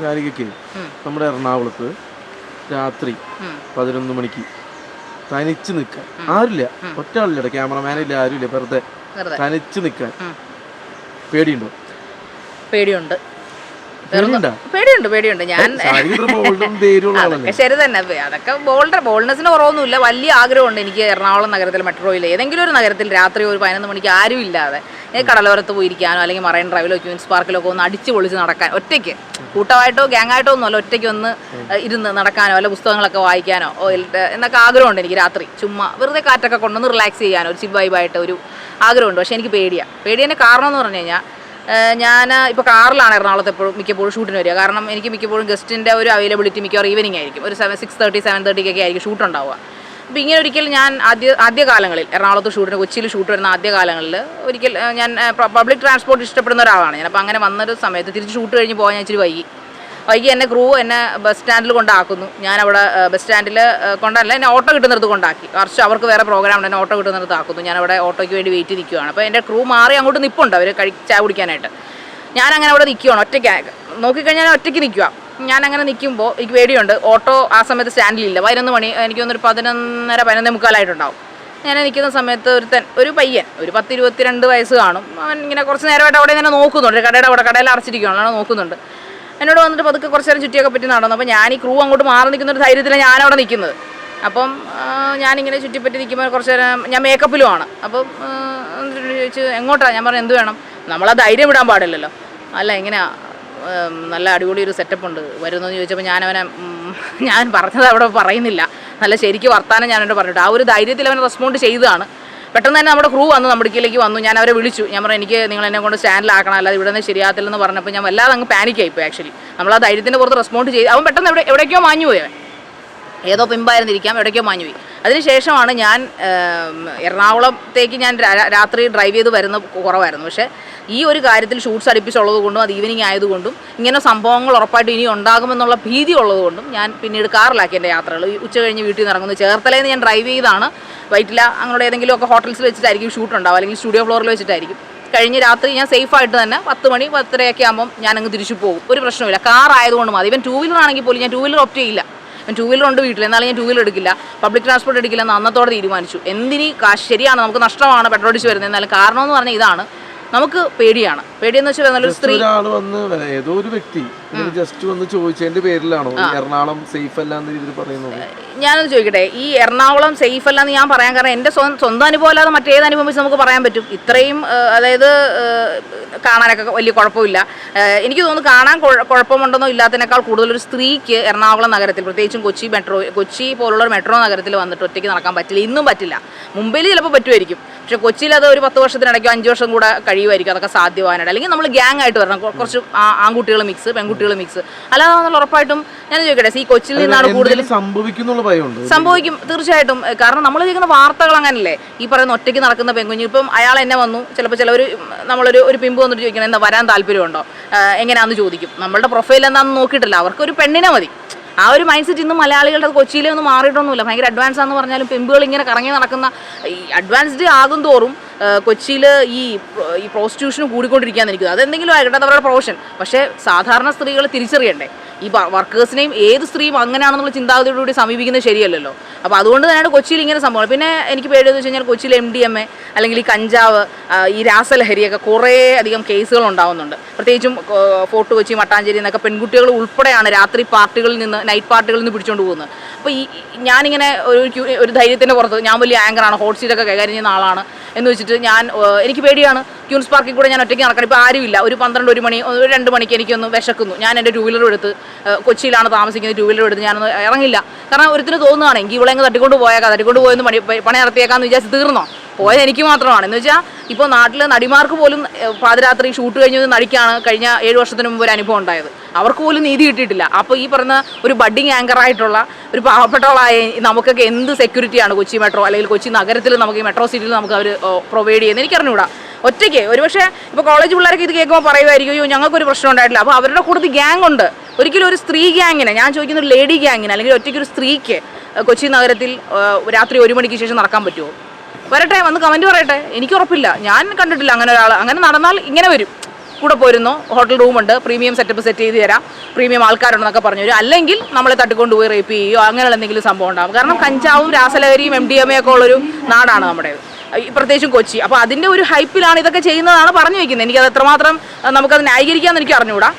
ശാരികയ്ക്ക് നമ്മുടെ എറണാകുളത്ത് രാത്രി പതിനൊന്ന് മണിക്ക് തനിച്ച് നിൽക്കാൻ. ആരില്ല ഒറ്റ ആളില്ല ക്യാമറമാനില്ല ആരുമില്ല. വെറുതെ വെറുതെ. തനിച്ച് നിൽക്കാൻ. പേടിയുണ്ടോ? പേടിയുണ്ട്. പേടിയുണ്ടാ? പേടിയുണ്ട് ഞാൻ അതൊക്കെ ശരി തന്നെ. അതൊക്കെ ബോൾഡർ ബോൾഡ്നെസ്സിന് കുറവൊന്നുമില്ല. വലിയ ആഗ്രഹമുണ്ട് എനിക്ക് എറണാകുളം നഗരത്തിൽ മെട്രോയിൽ ഏതെങ്കിലും ഒരു നഗരത്തിൽ രാത്രി ഒരു പതിനൊന്ന് മണിക്ക് ആരും ഇല്ലാതെ കടലോരത്ത് പോയിരിക്കാനോ അല്ലെങ്കിൽ മറൈൻ ഡ്രൈവിലോ ക്യൂൻസ് പാർക്കിലോ ഒക്കെ ഒന്ന് അടിച്ച് പൊളിച്ച് നടക്കാൻ ഒറ്റയ്ക്ക്. കൂട്ടമായിട്ടോ ഗ്യാങ്ങായിട്ടോ ഒന്നുമല്ല ഒറ്റയ്ക്ക് ഒന്ന് ഇരുന്ന് നടക്കാനോ അല്ല പുസ്തകങ്ങളൊക്കെ വായിക്കാനോ എന്നൊക്കെ ആഗ്രഹമുണ്ട് എനിക്ക് രാത്രി. ചുമ്മാ വെറുതെ കാറ്റൊക്കെ കൊണ്ടൊന്ന് റിലാക്സ് ചെയ്യാനോ ഒരു ചിബ് വൈബായിട്ട് ഒരു ആഗ്രഹമുണ്ട്. പക്ഷേ എനിക്ക് പേടിയാണ് പേടിയതിന്റെ കാരണം എന്ന് പറഞ്ഞു കഴിഞ്ഞാൽ ഞാൻ ഇപ്പോൾ കാറിലാണ് എറണാകുളത്ത് എപ്പോഴും മിക്കപ്പോഴും ഷൂട്ടിന് വരിക. കാരണം എനിക്ക് മിക്കപ്പോഴും ഗസ്റ്റിന്റെ ഒരു അവൈലബിലിറ്റി മിക്കവാറും ഈവനിങ് ആയിരിക്കും. ഒരു സെവൻ സിക്സ് തേർട്ടി സെവൻ തേർട്ടിക്കൊക്കെ ആയിരിക്കും ഷൂട്ട് ഉണ്ടാവുക. അപ്പോൾ ഇങ്ങനെ ഒരിക്കൽ ഞാൻ ആദ്യ ആദ്യ കാലങ്ങളിൽ എറണാകുളത്ത് ഷൂട്ടിന് കൊച്ചിയിൽ ഷൂട്ട് വരുന്ന ആദ്യ കാലങ്ങളിൽ ഒരിക്കൽ ഞാൻ പബ്ലിക് ട്രാൻസ്പോർട്ട് ഇഷ്ടപ്പെടുന്ന ഒരാളാണ് ഞാൻ. അപ്പോൾ അങ്ങനെ വന്നൊരു സമയത്ത് തിരിച്ച് ഷൂട്ട് കഴിഞ്ഞ് പോകാൻ ഞാൻ ഇച്ചിരി വൈകി. വൈകി എന്നെ ക്രൂ എന്നെ ബസ് സ്റ്റാൻഡിൽ കൊണ്ടാക്കുന്നു. ഞാൻ അവിടെ ബസ് സ്റ്റാൻഡിൽ കൊണ്ടല്ല എന്നെ ഓട്ടോ കിട്ടുന്നിടത്ത് കൊണ്ടാക്കി. കുറച്ച് അവർക്ക് വേറെ പ്രോഗ്രാം ഉണ്ട് എന്നെ ഓട്ടോ കിട്ടുന്നിടത്ത് ആക്കുന്നു. ഞാൻ അവിടെ ഓട്ടോയ്ക്ക് വേണ്ടി വെയിറ്റ് നിൽക്കുകയാണ് അപ്പോൾ എന്റെ ക്രൂ മാറി അങ്ങോട്ട് നിൽപ്പുണ്ട് അവർ കഴി ചായ കുടിക്കാനായിട്ട്. ഞാനങ്ങനെ അവിടെ നിൽക്കുകയാണ് ഒറ്റയ്ക്ക് നോക്കിക്കഴിഞ്ഞാൽ ഒറ്റയ്ക്ക് നിൽക്കുക ഞാനങ്ങനെ നിൽക്കുമ്പോൾ എനിക്ക് വേടിയുണ്ട് ഓട്ടോ ആ സമയത്ത് സ്റ്റാൻഡിലില്ല പതിനൊന്ന് മണി എനിക്ക് തോന്നുന്നു ഒരു പതിനൊന്നര പതിനൊന്നേ മുക്കാലായിട്ടുണ്ടാവും. ഞാൻ നിൽക്കുന്ന സമയത്ത് ഒരുത്തൻ ഒരു പയ്യൻ ഒരു പത്ത് ഇരുപത്തിരണ്ട് വയസ്സ് കാണും. അവൻ ഇങ്ങനെ കുറച്ച് നേരമായിട്ട് അവിടെ ഇങ്ങനെ നോക്കുന്നുണ്ട്. കടയുടെ അവിടെ കടയിൽ അടച്ചിരിക്കുകയാണ് നോക്കുന്നുണ്ട്. എന്നോട് വന്നിട്ട് പതുക്കെ കുറച്ച് നേരം ചുറ്റിയൊക്കെ പറ്റി നടന്നു. അപ്പോൾ ഞാൻ ഈ ക്രൂ അങ്ങോട്ട് മാറി നിൽക്കുന്ന ഒരു ധൈര്യത്തിലാണ് ഞാൻ അവിടെ നിൽക്കുന്നത്. അപ്പം ഞാനിങ്ങനെ ചുറ്റിപ്പറ്റി നിൽക്കുമ്പോൾ കുറച്ച് നേരം ഞാൻ മേക്കപ്പിലുമാണ് അപ്പം ചോദിച്ചു എങ്ങോട്ടാണ് ഞാൻ പറഞ്ഞു എന്ത് വേണം? നമ്മളാ ധൈര്യം വിടാൻ പാടില്ലല്ലോ. അല്ല എങ്ങനെയാ? നല്ല അടിപൊളി ഒരു സെറ്റപ്പ് ഉണ്ട്. വരുന്നതെന്ന് ചോദിച്ചപ്പോൾ ഞാനവനെ ഞാൻ പറഞ്ഞത് അവിടെ പറയുന്നില്ല. നല്ല ശരിക്ക് വർത്താനം ഞാൻ അവനോട് പറഞ്ഞിട്ട് ആ ഒരു ധൈര്യത്തിൽ അവനെ റെസ്പോണ്ട് ചെയ്തതാണ്. പെട്ടെന്ന് തന്നെ നമ്മുടെ ക്രൂ വന്നു നമ്മുടെ ഇടയ്ക്കിലേക്ക് വന്നു. ഞാൻ അവരെ വിളിച്ചു. ഞാൻ പറഞ്ഞു എനിക്ക് നിങ്ങൾ എന്നെ കൊണ്ട് സ്റ്റാൻഡിലാക്കണം അല്ലാതെ ഇവിടെ നിന്ന് ശരിയാകത്തില്ലെന്ന് പറഞ്ഞപ്പോൾ ഞാൻ വല്ലാതെ അങ്ങ് പാനിക്കായി പോയി ആക്ച്വലി നമ്മൾ ആ ധൈര്യത്തിന്റെ പുറത്ത് റെസ്പോണ്ട് ചെയ്ത് അവൻ പെട്ടെന്ന് എവിടെ എവിടേക്കോ മാഞ്ഞു പോയവൻ ഏതോ പിമ്പായിരുന്നിരിക്കാം എവിടേക്കോ മാഞ്ഞു പോയി അതിനുശേഷമാണ് ഞാൻ എറണാകുളത്തേക്ക് ഞാൻ രാത്രി ഡ്രൈവ് ചെയ്ത് വരുന്ന കുറവായിരുന്നു. പക്ഷേ ഈ ഒരു കാര്യത്തിൽ ഷൂട്ട്സ് അടുപ്പിച്ചുള്ളത് കൊണ്ടും അത് ഈവനിങ് ആയതുകൊണ്ടും ഇങ്ങനെ സംഭവങ്ങൾ ഉറപ്പായിട്ട് ഇനി ഉണ്ടാകുമെന്നുള്ള ഭീതി ഉള്ളതുകൊണ്ടും ഞാൻ പിന്നീട് കാറിലാക്കി എന്റെ യാത്രകൾ. ഉച്ച കഴിഞ്ഞ് വീട്ടിൽ നിന്ന് ഇറങ്ങുന്നു ചേർത്തലയിൽ നിന്ന് ഞാൻ ഡ്രൈവ് ചെയ്താണ് വൈറ്റില അങ്ങനെയുള്ള ഏതെങ്കിലും ഒക്കെ ഹോട്ടൽസിൽ വെച്ചിട്ടായിരിക്കും ഷൂട്ട് ഉണ്ടാവും അല്ലെങ്കിൽ സ്റ്റുഡിയോ ഫ്ലോറിൽ വെച്ചിട്ടായിരിക്കും. കഴിഞ്ഞ രാത്രി ഞാൻ സേഫ് ആയിട്ട് തന്നെ പത്ത് മണി പത്തരയൊക്കെ ആകുമ്പോൾ ഞാൻ തിരിച്ചു പോകും. ഒരു പ്രശ്നമില്ല കാർ ആയതുകൊണ്ട് മതി. ഇവൻ ടൂ വീലർ ആണെങ്കിൽ പോലും ഞാൻ ടൂ വീലർ ഓപ്റ്റ് ചെയ്യില്ല. ടൂ വീലർ ഉണ്ട് വീട്ടിൽ എന്നാലും ഞാൻ ടൂ വീലർ എടുക്കില്ല. പബ്ലിക് ട്രാൻസ്പോർട്ട് എടുക്കില്ല എന്ന് അന്നത്തോടെ തീരുമാനിച്ചു. എന്തിന് കാശ് ശരിയാണ്? നമുക്ക് നഷ്ടമാണ് പെട്രോൾ അടിച്ച് വരുന്നത്. എന്നാലും കാരണം എന്ന് പറഞ്ഞാൽ ഇതാണ്. നമുക്ക് പേടിയാണ്. പേടിയെന്ന് വെച്ചാൽ നല്ലൊരു സ്ത്രീ ഏതോ ഒരു വ്യക്തി ജസ്റ്റ് വന്ന് ചോദിച്ചതിന്റെ പേരിലാണോ? എറണാകുളം സേഫ് അല്ല എന്ന രീതിയിൽ പറയുന്നത്? ഞാനത് ചോദിക്കട്ടെ. ഈ എറണാകുളം സേഫ് അല്ല എന്ന് ഞാൻ പറയാൻ കാരണം എന്റെ സ്വന്തം സ്വന്തം അനുഭവം അല്ലാതെ മറ്റേത് അനുഭവം വെച്ച് നമുക്ക് പറയാൻ പറ്റും. ഇത്രയും അതായത് കാണാനൊക്കെ വലിയ കുഴപ്പമില്ല. എനിക്ക് തോന്നുന്നു കാണാൻ കുഴ- കുഴപ്പമുണ്ടെന്നോ ഇല്ലാത്തതിനേക്കാൾ കൂടുതൽ ഒരു സ്ത്രീക്ക് എറണാകുളം നഗരത്തിൽ പ്രത്യേകിച്ചും കൊച്ചി മെട്രോ കൊച്ചി പോലുള്ള ഒരു മെട്രോ നഗരത്തിൽ വന്നിട്ട് ഒറ്റയ്ക്ക് നടക്കാൻ പറ്റില്ല. ഇന്നും പറ്റില്ല. മുംബൈയിൽ ചിലപ്പോൾ പറ്റുമായിരിക്കും. പക്ഷെ കൊച്ചിയിൽ അത് ഒരു പത്ത് വർഷത്തിനിടയ്ക്കോ അഞ്ച് വർഷം കൂടെ കഴിയുമായിരിക്കും അതൊക്കെ സാധ്യമാകാനായിട്ട് അല്ലെങ്കിൽ നമ്മൾ ഗ്യാങ് ആയിട്ട് വരണം. കുറച്ച് ആൺകുട്ടികൾ മിക്സ് പെൺകുട്ടികൾ മിക്സ് അല്ലാതെ ഉറപ്പായിട്ടും ഞാൻ ചോദിക്കട്ടെ ഈ കൊച്ചിയിൽ നിന്നാണ് കൂടുതൽ സംഭവിക്കും തീർച്ചയായിട്ടും. കാരണം നമ്മൾ ചെയ്യുന്ന വാർത്തകൾ അങ്ങനല്ലേ? ഈ പറയുന്ന ഒറ്റയ്ക്ക് നടക്കുന്ന പെങ്കുഞ്ഞ് ഇപ്പം അയാൾ എന്നെ വന്നു ചിലപ്പോൾ ചിലവർ നമ്മളൊരു ഒരു പിമ്പ് വന്നിട്ട് ചോദിക്കണം എന്താ വരാൻ താല്പര്യമുണ്ടോ? എങ്ങനെയാണെന്ന് ചോദിക്കും. നമ്മളുടെ പ്രൊഫൈൽ എന്താണെന്ന് നോക്കിയിട്ടില്ല. അവർക്ക് ഒരു പെണ്ണിനെ മതി. ആ ഒരു മൈൻഡ് സെറ്റ് ഇന്ന് മലയാളികളുടെ കൊച്ചിയിലൊന്നും മാറിയിട്ടൊന്നുമില്ല. ഭയങ്കര അഡ്വാൻസ് ആണെന്ന് പറഞ്ഞാലും പെമ്പുകൾ ഇങ്ങനെ കറങ്ങി നടക്കുന്ന ഈ അഡ്വാൻസ്ഡ് ആകും തോറും കൊച്ചിയിൽ ഈ ഈ പ്രോസ്റ്റിറ്റ്യൂഷൻ കൂടിക്കൊണ്ടിരിക്കുകയെന്ന് എനിക്ക്. അതെന്തെങ്കിലും ആയിക്കോട്ടെ അവരുടെ പ്രൊഫഷൻ പക്ഷേ സാധാരണ സ്ത്രീകൾ തിരിച്ചറിയണ്ടേ? ഈ വർക്കേഴ്സിനെയും ഏത് സ്ത്രീയും അങ്ങനെയാണെന്നുള്ള ചിന്താഗതിയോടുകൂടി സമീപിക്കുന്നത് ശരിയല്ലല്ലോ. അപ്പോൾ അതുകൊണ്ട് തന്നെയാണ് കൊച്ചിയിൽ ഇങ്ങനെ സംഭവം. പിന്നെ എനിക്ക് പേടിയെന്ന് വെച്ച് കഴിഞ്ഞാൽ കൊച്ചിയിൽ എം ഡി എം എ അല്ലെങ്കിൽ ഈ കഞ്ചാവ് ഈ രാസലഹരിയൊക്കെ കുറേ അധികം കേസുകൾ ഉണ്ടാകുന്നുണ്ട് പ്രത്യേകിച്ചും ഫോർട്ട് കൊച്ചി മട്ടാഞ്ചേരി എന്നൊക്കെ പെൺകുട്ടികൾ ഉൾപ്പെടെയാണ് രാത്രി പാർട്ടികളിൽ നിന്ന് നൈറ്റ് പാർട്ടികളിൽ നിന്ന് പിടിച്ചുകൊണ്ട് പോകുന്നത്. അപ്പോൾ ഈ- ഞാനിങ്ങനെ ഒരു ഒരു ധൈര്യത്തിന്റെ പുറത്ത് ഞാൻ വലിയ ആങ്കറാണ് ഹോട്ട് സീറ്റൊക്കെ കൈകാര്യം ചെയ്യുന്ന ആളാണ്. എന്ന് വെച്ചിട്ട് ഞാൻ എനിക്ക് പേടിയാണ്. ക്യൂൻസ് പാർക്കിൽ കൂടെ ഞാൻ ഒറ്റയ്ക്ക് നടക്കണം ഇപ്പോൾ ആരുമില്ല. ഒരു പന്ത്രണ്ട് ഒരു മണി ഒരു രണ്ട് മണിക്ക് എനിക്കൊന്ന് വിശക്കുന്നു. ഞാൻ എന്റെ ടൂ വീലർ എടുത്ത് കൊച്ചിയിലാണ് താമസിക്കുന്നത്. ടൂ വീലർ എടുത്ത് ഞാനൊന്ന് ഇറങ്ങില്ല. കാരണം ഒരുത്തിന് തോന്നുകയാണ് എങ്കിൽ ഇവിടെ അങ്ങ് തട്ടിക്കൊണ്ട് പോയേക്കാം തട്ടിക്കൊണ്ട് പോയെന്ന് പണി പണി നടത്തിയേക്കാന്ന് വിചാരിച്ച് തീർന്നോ? പോയത് എനിക്ക് മാത്രമാണ്. എന്ന് വെച്ചാൽ ഇപ്പോൾ നാട്ടിൽ നടിമാർക്ക് പോലും പാതിരാത്രി ഷൂട്ട് കഴിഞ്ഞത് നടിക്കാണ് കഴിഞ്ഞ ഏഴ് വർഷത്തിന് മുമ്പ് ഒരു അനുഭവം ഉണ്ടായത്. അവർക്ക് പോലും നീതി കിട്ടിയിട്ടില്ല. അപ്പോൾ ഈ പറഞ്ഞ ഒരു ബഡ്ഡിങ് ആങ്കറായിട്ടുള്ള ഒരു പാവപ്പെട്ടവളായ നമുക്കൊക്കെ എന്ത് സെക്യൂരിറ്റിയാണ് കൊച്ചി മെട്രോ അല്ലെങ്കിൽ കൊച്ചി നഗരത്തിൽ നമുക്ക് ഈ മെട്രോ സിറ്റിയിൽ നമുക്ക് അവർ പ്രൊവൈഡ് ചെയ്യുന്നത്? എനിക്കറിഞ്ഞൂടാ. ഒറ്റയ്ക്ക്. ഒരുപക്ഷെ ഇപ്പോൾ കോളേജ് പിള്ളേർക്ക് ഇത് കേൾക്കുമ്പോൾ പറയുമായിരിക്കും അയ്യോ ഞങ്ങൾക്കൊരു പ്രശ്നം ഉണ്ടായിട്ടില്ല. അപ്പോൾ അവരുടെ കൂടുതൽ ഗ്യാങ് ഉണ്ട്. ഒരിക്കലും ഒരു സ്ത്രീ ഗ്യാങ്ങിനെ ഞാൻ ചോദിക്കുന്ന ഒരു ലേഡി ഗ്യാങ്ങിന് അല്ലെങ്കിൽ ഒറ്റയ്ക്ക് ഒരു സ്ത്രീക്ക് കൊച്ചി നഗരത്തിൽ രാത്രി ഒരു മണിക്ക് ശേഷം നടക്കാൻ പറ്റുമോ വരട്ടെ വന്ന് കമന്റ് പറയട്ടെ. എനിക്ക് ഉറപ്പില്ല. ഞാൻ കണ്ടിട്ടില്ല അങ്ങനെ ഒരാൾ അങ്ങനെ നടന്നാൽ ഇങ്ങനെ വരും. കൂടെ പോരുന്നു. ഹോട്ടൽ റൂമുണ്ട് പ്രീമിയം സെറ്റപ്പ് സെറ്റ് ചെയ്ത് തരാം. പ്രീമിയം ആൾക്കാരുണ്ടെന്നൊക്കെ പറഞ്ഞു തരും. അല്ലെങ്കിൽ നമ്മളെ തട്ടിക്കൊണ്ട് പോയി റേപ്പ് ചെയ്യുകയോ അങ്ങനെയുള്ള എന്തെങ്കിലും സംഭവം ഉണ്ടാകും കാരണം കഞ്ചാവും രാസലഹരിയും എം ഡി എം ഒക്കെ ഉള്ളൊരു നാടാണ് നമ്മുടേത്. പ്രത്യേകിച്ചും കൊച്ചി. അപ്പോൾ അതിന്റെ ഒരു ഹൈപ്പിലാണ് ഇതൊക്കെ ചെയ്യുന്നതാണ് പറഞ്ഞു വയ്ക്കുന്നത് എനിക്കത് എത്രമാത്രം നമുക്കത് ന്യായീകരിക്കാമെന്ന് എനിക്ക് അറിഞ്ഞുകൂടാ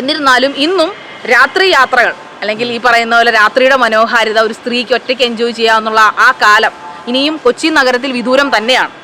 എന്നിരുന്നാലും ഇന്നും രാത്രി യാത്രകൾ അല്ലെങ്കിൽ ഈ പറയുന്ന പോലെ രാത്രിയുടെ മനോഹാരിത ഒരു സ്ത്രീക്ക് ഒറ്റയ്ക്ക് എൻജോയ് ചെയ്യാമെന്നുള്ള ആ കാലം ഇനിയും കൊച്ചി നഗരത്തിൽ വിദൂരം തന്നെയാണ്.